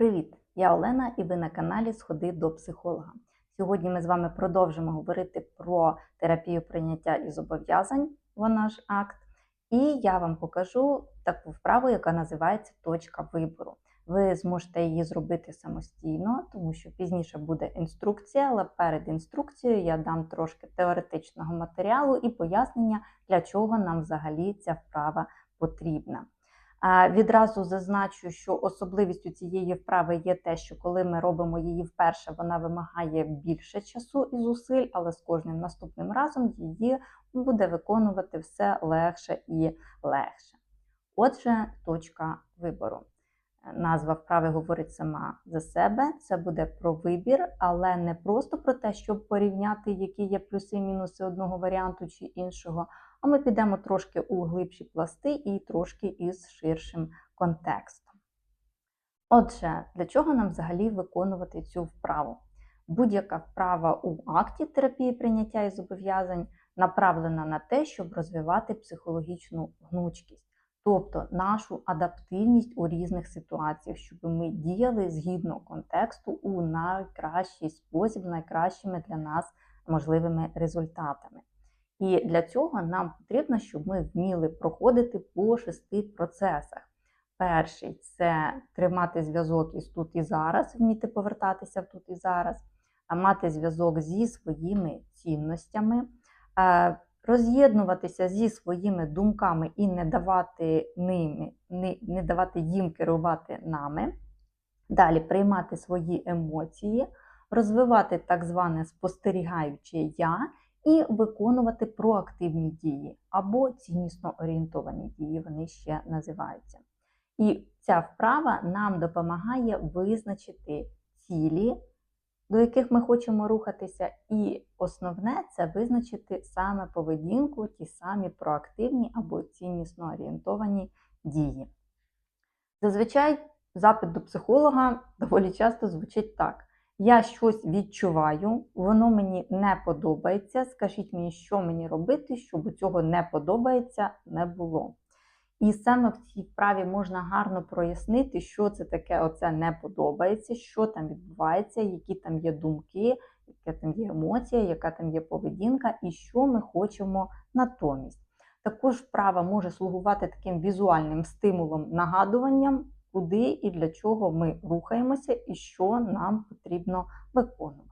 Привіт! Я Олена і ви на каналі Сходи до психолога. Сьогодні ми з вами продовжимо говорити про терапію прийняття і зобов'язань, вона ж акт. І я вам покажу таку вправу, яка називається точка вибору. Ви зможете її зробити самостійно, тому що пізніше буде інструкція, але перед інструкцією я дам трошки теоретичного матеріалу і пояснення, для чого нам взагалі ця вправа потрібна. Відразу зазначу, що особливістю цієї вправи є те, що коли ми робимо її вперше, вона вимагає більше часу і зусиль, але з кожним наступним разом її буде виконувати все легше і легше. Отже, точка вибору. Назва вправи говорить сама за себе. Це буде про вибір, але не просто про те, щоб порівняти, які є плюси і мінуси одного варіанту чи іншого. А ми підемо трошки у глибші пласти і трошки із ширшим контекстом. Отже, для чого нам взагалі виконувати цю вправу? Будь-яка вправа у акті терапії прийняття і зобов'язань направлена на те, щоб розвивати психологічну гнучкість, тобто нашу адаптивність у різних ситуаціях, щоб ми діяли згідно контексту у найкращий спосіб, найкращими для нас можливими результатами. І для цього нам потрібно, щоб ми вміли проходити по шести процесах. Перший це тримати зв'язок із тут і зараз, вміти повертатися в тут і зараз, а мати зв'язок зі своїми цінностями, роз'єднуватися зі своїми думками і не давати ними, не, давати їм керувати нами. Далі приймати свої емоції, розвивати так зване спостерігаюче я і виконувати проактивні дії або ціннісно орієнтовані дії, вони ще називаються. І ця вправа нам допомагає визначити цілі, до яких ми хочемо рухатися, і основне це визначити саме поведінку, ті самі проактивні або ціннісно орієнтовані дії. Зазвичай запит до психолога доволі часто звучить так. Я щось відчуваю, воно мені не подобається. Скажіть мені, що мені робити, щоб цього не подобається не було. І саме в цій вправі можна гарно прояснити, що це таке оце не подобається, що там відбувається, які там є думки, яка там є емоція, яка там є поведінка, і що ми хочемо натомість. Також вправа може слугувати таким візуальним стимулом, нагадуванням куди і для чого ми рухаємося і що нам потрібно виконувати.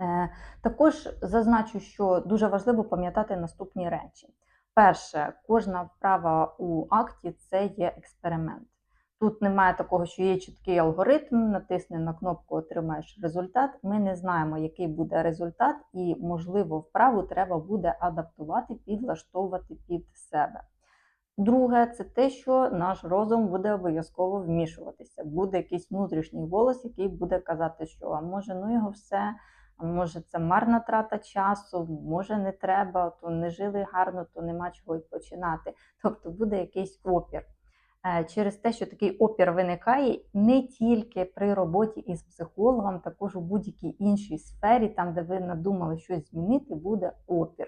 Е, також зазначу, що дуже важливо пам'ятати наступні речі. Перше, кожна вправа у акті це є експеримент. Тут немає такого, що є чіткий алгоритм, натисни на кнопку, отримаєш результат. Ми не знаємо, який буде результат, і, можливо, вправу треба буде адаптувати, підлаштовувати під себе. Друге, це те, що наш розум буде обов'язково вмішуватися. Буде якийсь внутрішній голос, який буде казати, що а може, ну його все, а може це марна трата часу, може не треба, то не жили гарно, то нема чого й починати. Тобто буде якийсь опір. Е, через те, що такий опір виникає не тільки при роботі із психологом, також у будь-якій іншій сфері, там, де ви надумали щось змінити, буде опір.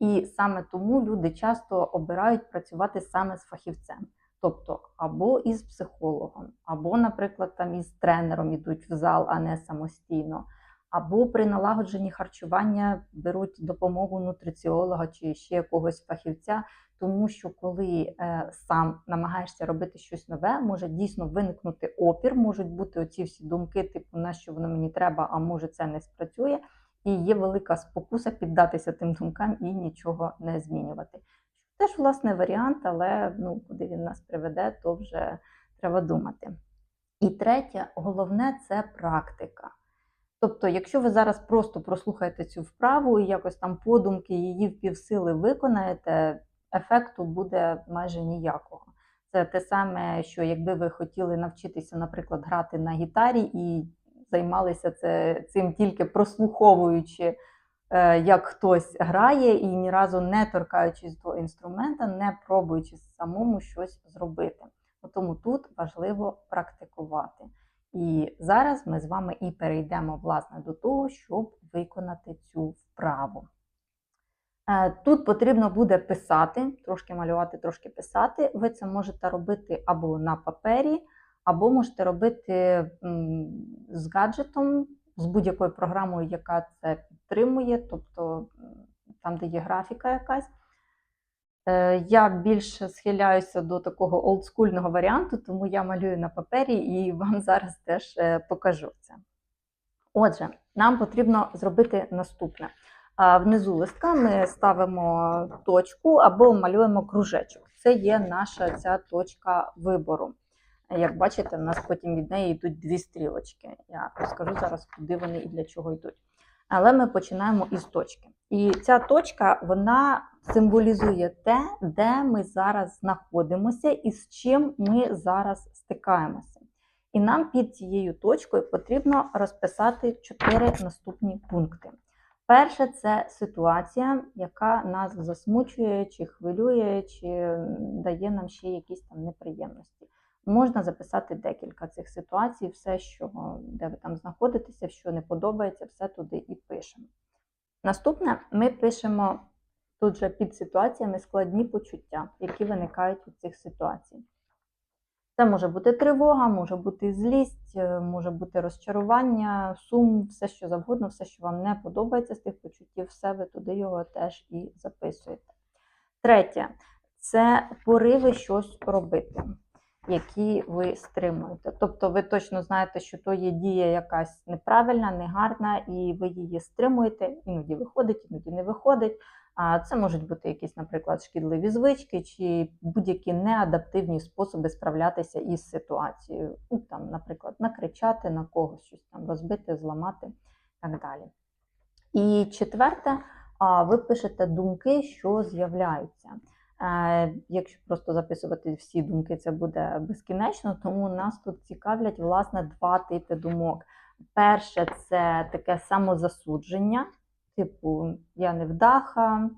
І саме тому люди часто обирають працювати саме з фахівцем, тобто або із психологом, або, наприклад, там із тренером ідуть в зал, а не самостійно, або при налагодженні харчування беруть допомогу нутриціолога чи ще якогось фахівця, тому що коли е, сам намагаєшся робити щось нове, може дійсно виникнути опір, можуть бути оці всі думки, типу, на що воно мені треба, а може це не спрацює і є велика спокуса піддатися тим думкам і нічого не змінювати. Теж, власне, варіант, але ну, куди він нас приведе, то вже треба думати. І третє, головне це практика. Тобто, якщо ви зараз просто прослухаєте цю вправу і якось там подумки її в півсили виконаєте, ефекту буде майже ніякого. Це те саме, що якби ви хотіли навчитися, наприклад, грати на гітарі і займалися це, цим тільки прослуховуючи, е, як хтось грає, і ні разу не торкаючись до інструмента, не пробуючи самому щось зробити. Тому тут важливо практикувати. І зараз ми з вами і перейдемо власне до того, щоб виконати цю вправу. Е, тут потрібно буде писати, трошки малювати, трошки писати. Ви це можете робити або на папері, або можете робити з гаджетом, з будь-якою програмою, яка це підтримує, тобто там, де є графіка якась. Е, Я більше схиляюся до такого олдскульного варіанту, тому я малюю на папері і вам зараз теж е, покажу це. Отже, нам потрібно зробити наступне. Внизу листка ми ставимо точку або малюємо кружечок. Це є наша ця точка вибору. Як бачите, в нас потім від неї йдуть дві стрілочки. Я розкажу зараз, куди вони і для чого йдуть. Але ми починаємо із точки. І ця точка вона символізує те, де ми зараз знаходимося і з чим ми зараз стикаємося. І нам під цією точкою потрібно розписати чотири наступні пункти. Перше це ситуація, яка нас засмучує, чи хвилює, чи дає нам ще якісь там неприємності. Можна записати декілька цих ситуацій, все, що, де ви там знаходитеся, що не подобається, все туди і пишемо. Наступне ми пишемо тут же під ситуаціями складні почуття, які виникають від цих ситуацій. Це може бути тривога, може бути злість, е, може бути розчарування, сум, все що завгодно, все, що вам не подобається з тих почуттів, все ви туди його теж і записуєте. Третє це пориви щось робити, які ви стримуєте. Тобто ви точно знаєте, що то є дія якась неправильна, негарна, і ви її стримуєте, іноді виходить, іноді не виходить. А це можуть бути якісь, наприклад, шкідливі звички чи будь-які неадаптивні способи справлятися із ситуацією. Ну, там, наприклад, накричати на когось, щось там розбити, зламати і так далі. І четверте, ви пишете думки, що з'являються. Якщо просто записувати всі думки, це буде безкінечно, тому нас тут цікавлять власне два типи думок. Перше це таке самозасудження, типу я невдаха,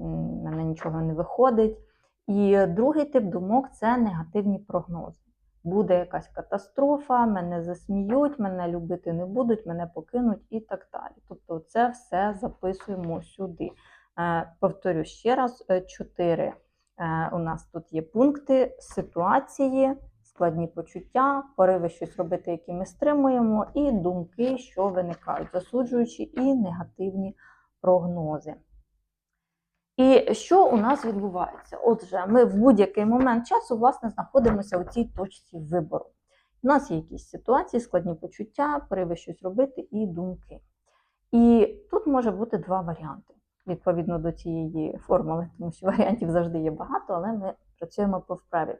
м, мене нічого не виходить. І другий тип думок це негативні прогнози. Буде якась катастрофа, мене засміють, мене любити не будуть, мене покинуть і так далі. Тобто, це все записуємо сюди. Е, Повторю ще раз: е, чотири е, у нас тут є пункти ситуації, складні почуття, пориви щось робити, які ми стримуємо, і думки, що виникають, засуджуючи і негативні прогнози. І що у нас відбувається? Отже, ми в будь-який момент часу власне знаходимося у цій точці вибору. У нас є якісь ситуації, складні почуття, пориви щось робити і думки. І тут може бути два варіанти відповідно до цієї формули, тому що варіантів завжди є багато, але ми працюємо по вправі.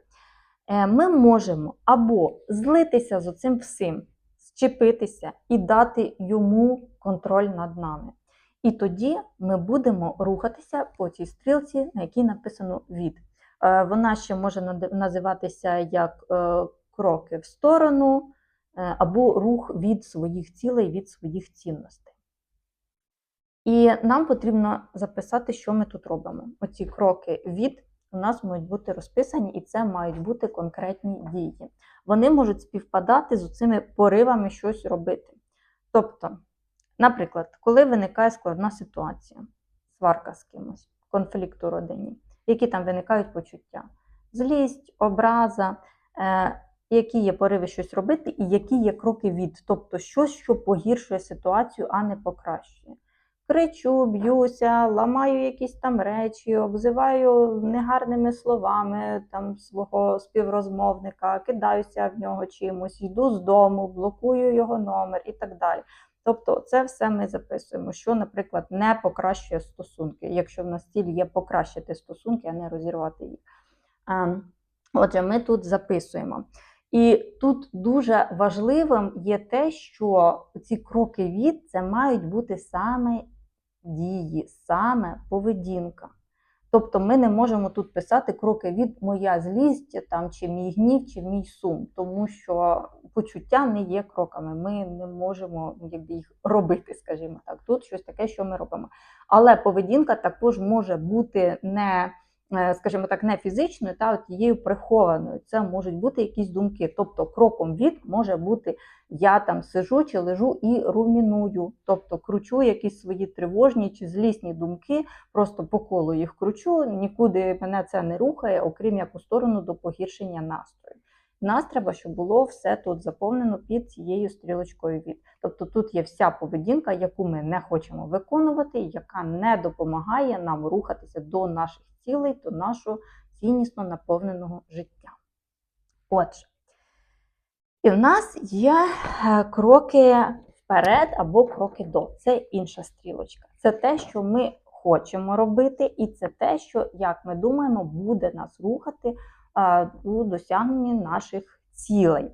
Е, Ми можемо або злитися з оцим всім, зчепитися і дати йому контроль над нами. І тоді ми будемо рухатися по цій стрілці, на якій написано від. Е, Вона ще може називатися як е, кроки в сторону або рух від своїх цілей, від своїх цінностей. І нам потрібно записати, що ми тут робимо. Оці кроки від у нас можуть бути розписані, і це мають бути конкретні дії. Вони можуть співпадати з цими поривами щось робити. Тобто, наприклад, коли виникає складна ситуація, сварка з кимось, конфлікт у родині, які там виникають почуття, злість, образа, е, які є пориви щось робити, і які є кроки від, тобто щось, що погіршує ситуацію, а не покращує. Кричу, б'юся, ламаю якісь там речі, обзиваю негарними словами там свого співрозмовника, кидаюся в нього чимось, йду з дому, блокую його номер і так далі. Тобто, це все ми записуємо, що, наприклад, не покращує стосунки, якщо в нас ціль є покращити стосунки, а не розірвати їх. Отже, ми тут записуємо. І тут дуже важливим є те, що ці кроки від це мають бути саме дії, саме поведінка. Тобто ми не можемо тут писати кроки від моя злість, там, чи мій гнів, чи мій сум, тому що почуття не є кроками. Ми не можемо якби, їх робити, скажімо так. Тут щось таке, що ми робимо. Але поведінка також може бути не скажімо так, не фізичною, та от тією прихованою. Це можуть бути якісь думки. Тобто, кроком від може бути я там сижу чи лежу і руміную, тобто кручу якісь свої тривожні чи злісні думки, просто по колу їх кручу, нікуди мене це не рухає, окрім як у сторону до погіршення настрою. Нас треба, щоб було все тут заповнено під цією стрілочкою від. Тобто тут є вся поведінка, яку ми не хочемо виконувати, яка не допомагає нам рухатися до наших цілей, до нашого ціннісно наповненого життя. Отже, і в нас є е, кроки вперед або кроки до. Це інша стрілочка. Це те, що ми хочемо робити, і це те, що, як ми думаємо, буде нас рухати у досягненні наших цілей.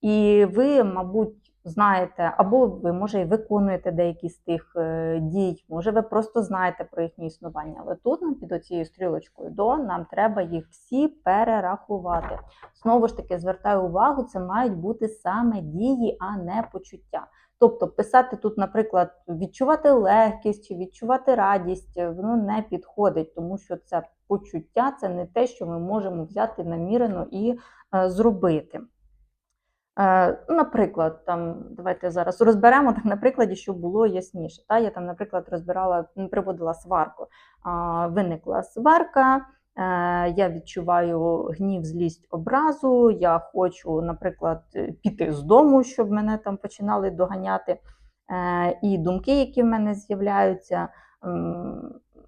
І ви, мабуть, знаєте, або ви, може, і виконуєте деякі з тих е, дій, може, ви просто знаєте про їхнє існування. Але тут нам під оцією стрілочкою до нам треба їх всі перерахувати. Знову ж таки, звертаю увагу, це мають бути саме дії, а не почуття. Тобто писати тут, наприклад, відчувати легкість чи відчувати радість, е, воно не підходить, тому що це почуття, це не те, що ми можемо взяти намірено і е, зробити. Е, Наприклад, там, давайте зараз розберемо так на прикладі, щоб було ясніше. Та? Я там, наприклад, розбирала, приводила сварку. Виникла сварка, е, я відчуваю гнів, злість, образу. Я хочу, наприклад, е, піти з дому, щоб мене там починали доганяти. І думки, які в мене з'являються.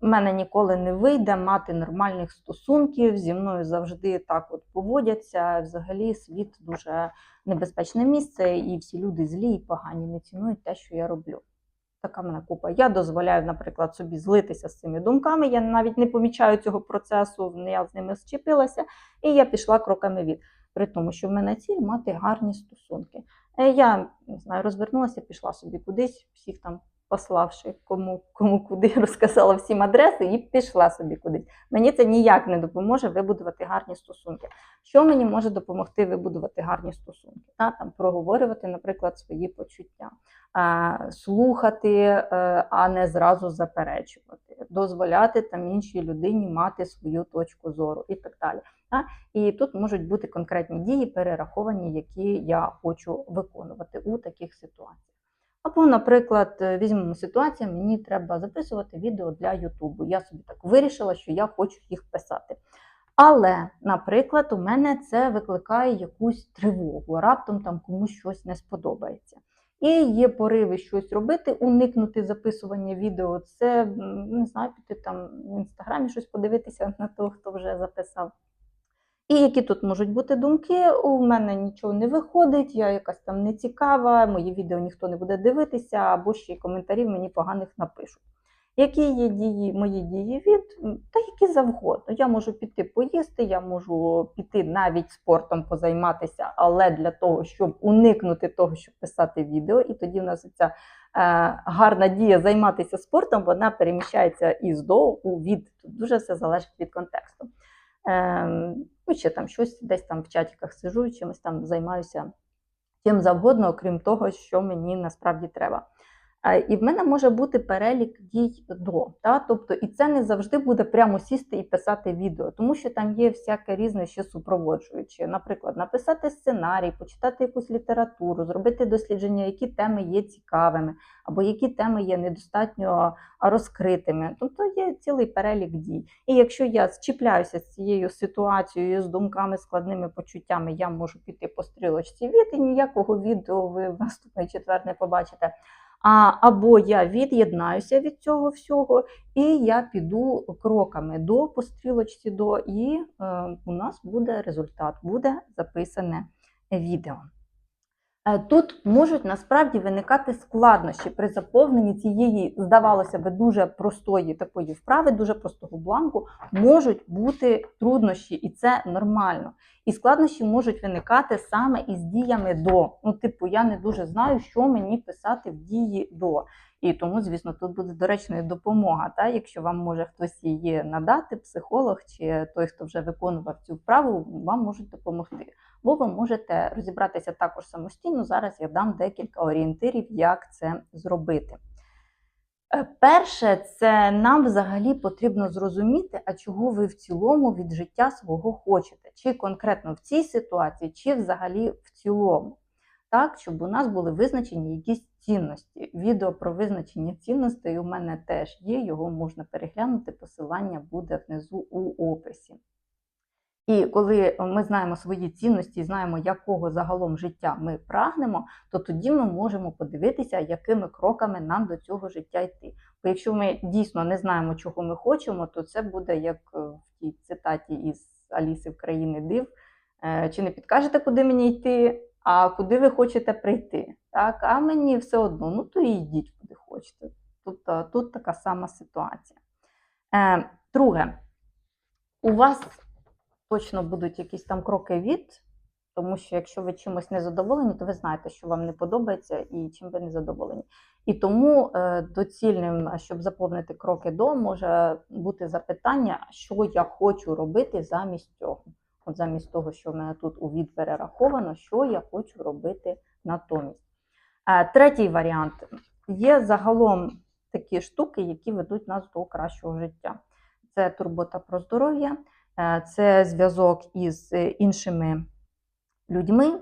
В мене ніколи не вийде мати нормальних стосунків, зі мною завжди так от поводяться. Взагалі світ дуже небезпечне місце, і всі люди злі і погані, не цінують те, що я роблю. Така мене купа. Я дозволяю, наприклад, собі злитися з цими думками. Я навіть не помічаю цього процесу, я з ними зчепилася, і я пішла кроками від. При тому, що в мене ціль мати гарні стосунки. Е, Я не знаю, розвернулася, пішла собі кудись, всіх там пославши кому, кому куди, розказала всім адреси і пішла собі кудись. Мені це ніяк не допоможе вибудувати гарні стосунки. Що мені може допомогти вибудувати гарні стосунки? Та, там, проговорювати, наприклад, свої почуття, слухати, е, а не зразу заперечувати, дозволяти там іншій людині мати свою точку зору і так далі. І тут можуть бути конкретні дії, перераховані, які я хочу виконувати у таких ситуаціях. Або, наприклад, е, візьмемо ситуацію, мені треба записувати відео для Ютубу. Я собі так вирішила, що я хочу їх писати. Але, наприклад, у мене це викликає якусь тривогу, раптом там комусь щось не сподобається. І є пориви щось робити, уникнути записування відео. Це не знаю, піти там в інстаграмі щось подивитися на того, хто вже записав. І які тут можуть бути думки? У мене нічого не виходить, я якась там не цікава, мої відео ніхто не буде дивитися, або ще й коментарів мені поганих напишуть. Які є дії, мої дії від, та які завгодно. Я можу піти поїсти, я можу піти навіть спортом позайматися, але для того, щоб уникнути того, щоб писати відео, і тоді в нас ця е, гарна дія займатися спортом, вона переміщається із до у від. Тут дуже все залежить від контексту. Ем, ну, ще там щось десь там в чатіках сижу, чимось там займаюся чим завгодно, окрім того, що мені насправді треба. Е, І в мене може бути перелік дій до. Та? Тобто, і це не завжди буде прямо сісти і писати відео, тому що там є всяке різне ще супроводжуюче. Наприклад, написати сценарій, почитати якусь літературу, зробити дослідження, які теми є цікавими, або які теми є недостатньо розкритими. Тобто є цілий перелік дій. І якщо я зчіпляюся з цією ситуацією, з думками, складними почуттями, я можу піти по стрілочці від і ніякого відео ви наступний четвер не побачите. А, або я від'єднаюся від цього всього, і я піду кроками до пострілочці, до, і е, у нас буде результат, буде записане відео. Е, Тут можуть насправді виникати складнощі при заповненні цієї, здавалося би, дуже простої такої вправи, дуже простого бланку, можуть бути труднощі, і це нормально. І складнощі можуть виникати саме із діями до. Ну, типу, я не дуже знаю, що мені писати в дії до. І тому, звісно, тут буде доречною допомога. Та? Якщо вам може хтось її надати, психолог чи той, хто вже виконував цю вправу, вам можуть допомогти. Бо ви можете розібратися також самостійно. Зараз я дам декілька орієнтирів, як це зробити. Е, Перше, це нам взагалі потрібно зрозуміти, а чого ви в цілому від життя свого хочете, чи конкретно в цій ситуації, чи взагалі в цілому. Так, щоб у нас були визначені якісь цінності. Відео про визначення цінностей у мене теж є, його можна переглянути, посилання буде внизу у описі. І коли ми знаємо свої цінності, знаємо, якого загалом життя ми прагнемо, то тоді ми можемо подивитися, якими кроками нам до цього життя йти. Бо якщо ми дійсно не знаємо, чого ми хочемо, то це буде як е, в тій цитаті із Аліси в країни див. Е, Чи не підкажете, куди мені йти, а куди ви хочете прийти? Так, а мені все одно, ну то і йдіть куди хочете. Тут, тут така сама ситуація. Е, Друге, у вас точно будуть якісь там кроки від, тому що якщо ви чимось не задоволені, то ви знаєте, що вам не подобається і чим ви не задоволені. І тому е, доцільним, щоб заповнити кроки до, може бути запитання, що я хочу робити замість цього. От замість того, що в мене тут у від перераховано, що я хочу робити натомість. Е, Третій варіант є загалом такі штуки, які ведуть нас до кращого життя. Це турбота про здоров'я, е, це зв'язок із е, іншими людьми.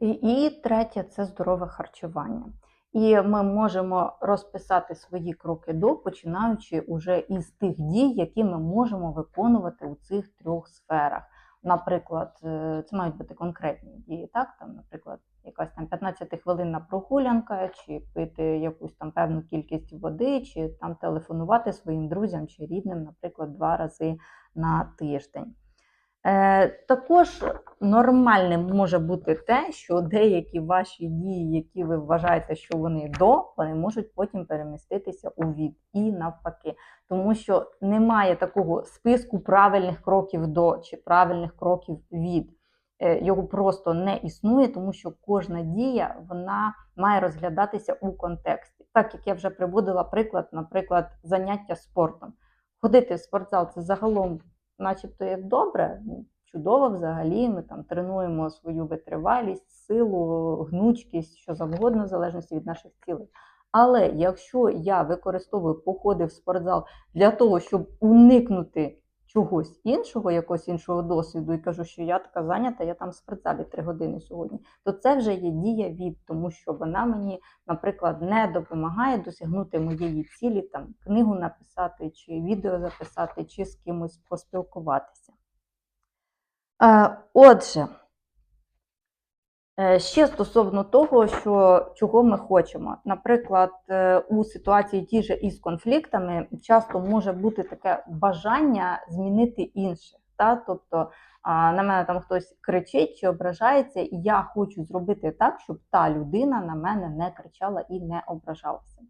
І третє це здорове харчування. І ми можемо розписати свої кроки до, починаючи уже із тих дій, які ми можемо виконувати у цих трьох сферах. Наприклад, е, це мають бути конкретні дії, так? Там, наприклад, якась там 15-хвилинна прогулянка, чи пити якусь там певну кількість води, чи там телефонувати своїм друзям чи рідним, наприклад, два рази на тиждень. Е, також нормальним може бути те, що деякі ваші дії, які ви вважаєте, що вони до, вони можуть потім переміститися у від і навпаки. Тому що немає такого списку правильних кроків до чи правильних кроків від. Е, Його просто не існує, тому що кожна дія вона має розглядатися у контексті. Так як я вже приводила приклад, наприклад, заняття спортом. Ходити в спортзал це загалом начебто як добре, ну, чудово взагалі. Ми там тренуємо свою витривалість, силу, гнучкість, що завгодно, в залежності від наших цілей. Але якщо я використовую походи в спортзал для того, щоб уникнути чогось іншого, якогось іншого досвіду, і кажу, що я така зайнята, я там в спортзалі три години сьогодні, то це вже є дія від, тому що вона мені, наприклад, не допомагає досягнути моєї цілі, там книгу написати, чи відео записати, чи з кимось поспілкуватися. Е, Отже, ще стосовно того, що, чого ми хочемо. Наприклад, е, у ситуації ті же із конфліктами часто може бути таке бажання змінити інших. Та? Тобто на мене там хтось кричить чи ображається, і я хочу зробити так, щоб та людина на мене не кричала і не ображалася.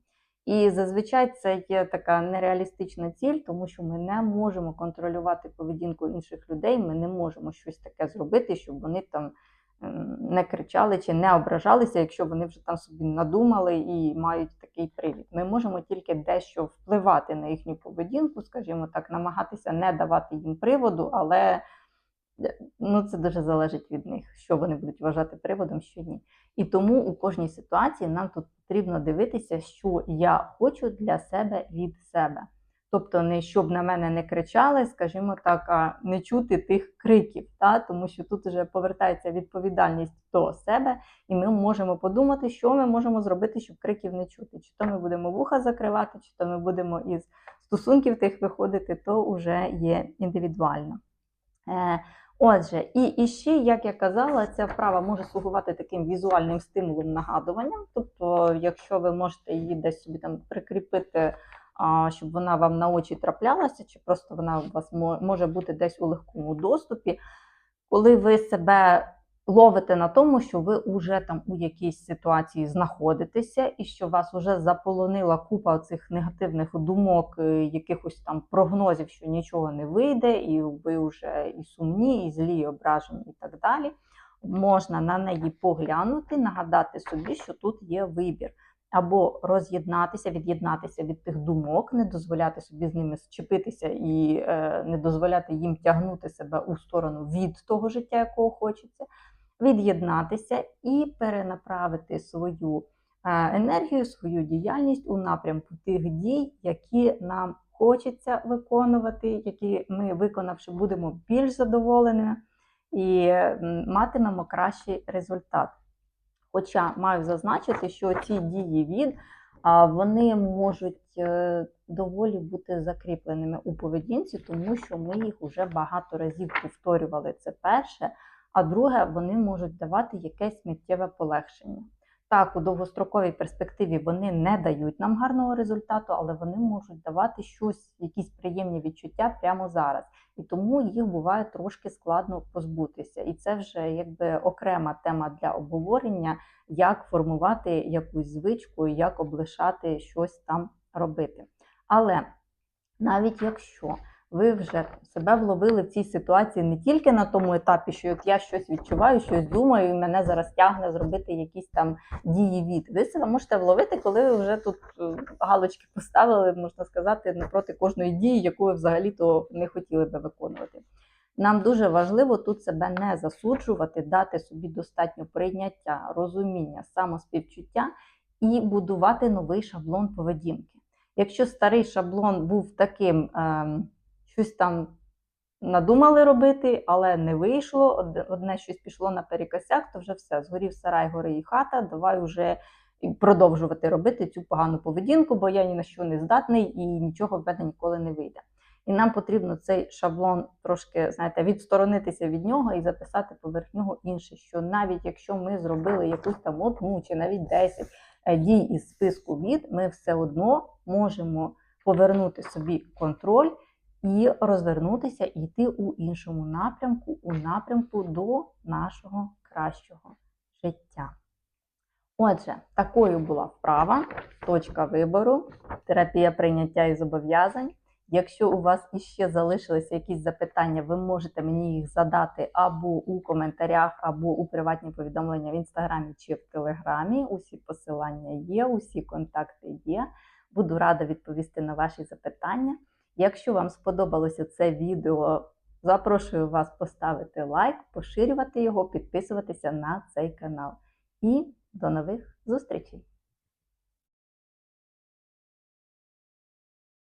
І зазвичай це є така нереалістична ціль, тому що ми не можемо контролювати поведінку інших людей. Ми не можемо щось таке зробити, щоб вони там не кричали чи не ображалися, якщо вони вже там собі надумали і мають такий привід. Ми можемо тільки дещо впливати на їхню поведінку, скажімо так, намагатися не давати їм приводу, але е, ну, це дуже залежить від них, що вони будуть вважати приводом, що ні. І тому у кожній ситуації нам тут потрібно дивитися, що я хочу для себе від себе. Тобто, не щоб на мене не кричали, скажімо так, а не чути тих криків, та? тому що тут вже повертається відповідальність до себе, і ми можемо подумати, що ми можемо зробити, щоб криків не чути. Чи то ми будемо вуха закривати, чи то ми будемо із стосунків тих виходити, то вже є індивідуально. Е, Отже, і, і ще, як я казала, ця вправа може слугувати таким візуальним стимулом нагадуванням. Тобто, якщо ви можете її десь собі там прикріпити, щоб вона вам на очі траплялася, чи просто вона у вас може бути десь у легкому доступі, коли ви себе ловите на тому, що ви вже там у якійсь ситуації знаходитеся, і що вас вже заполонила купа цих негативних думок, е, якихось там прогнозів, що нічого не вийде, і ви вже і сумні, і злі, і ображені, і так далі. Можна на неї поглянути, нагадати собі, що тут є вибір. Або роз'єднатися, від'єднатися від тих думок, не дозволяти собі з ними зчепитися і е, не дозволяти їм тягнути себе у сторону від того життя, якого хочеться, від'єднатися і перенаправити свою е, енергію, свою діяльність у напрямку тих дій, які нам хочеться виконувати, які ми, виконавши, будемо більш задоволеними і матимемо кращий результат. Хоча маю зазначити, що ці дії від вони можуть е, доволі бути закріпленими у поведінці, тому що ми їх вже багато разів повторювали. Це перше. А друге, вони можуть давати якесь миттєве полегшення. Так, у довгостроковій перспективі вони не дають нам гарного результату, але вони можуть давати щось, якісь приємні відчуття прямо зараз. І тому їх буває трошки складно позбутися. І це вже якби окрема тема для обговорення, як формувати якусь звичку, як облишати щось там робити. Але навіть якщо ви вже себе вловили в цій ситуації не тільки на тому етапі, що от я щось відчуваю, щось думаю, і мене зараз тягне зробити якісь там дії від. Ви себе можете вловити, коли ви вже тут е, галочки поставили, можна сказати, напроти кожної дії, яку ви взагалі-то не хотіли би виконувати. Нам дуже важливо тут себе не засуджувати, дати собі достатньо прийняття, розуміння, самоспівчуття і будувати новий шаблон поведінки. Якщо старий шаблон був таким, ем, щось там надумали робити, але не вийшло, одне- щось пішло наперекосяк, то вже все, згорів сарай, гори і хата, давай вже продовжувати робити цю погану поведінку, бо я ні на що не здатний і нічого в мене ніколи не вийде. І нам потрібно цей шаблон трошки, знаєте, відсторонитися від нього і записати поверх нього інше, що навіть якщо ми зробили якусь там одну чи навіть 10 е, дій із списку від, ми все одно можемо повернути собі контроль і розвернутися і йти у іншому напрямку, у напрямку до нашого кращого життя. Отже, такою була вправа, точка вибору, терапія прийняття і зобов'язань. Якщо у вас іще залишилися якісь запитання, ви можете мені їх задати або у коментарях, або у приватні повідомлення в інстаграмі чи в телеграмі. Усі посилання є, усі контакти є. Буду рада відповісти на ваші запитання. Якщо вам сподобалося це відео, запрошую вас поставити лайк, поширювати його, підписуватися на цей канал. І до нових зустрічей!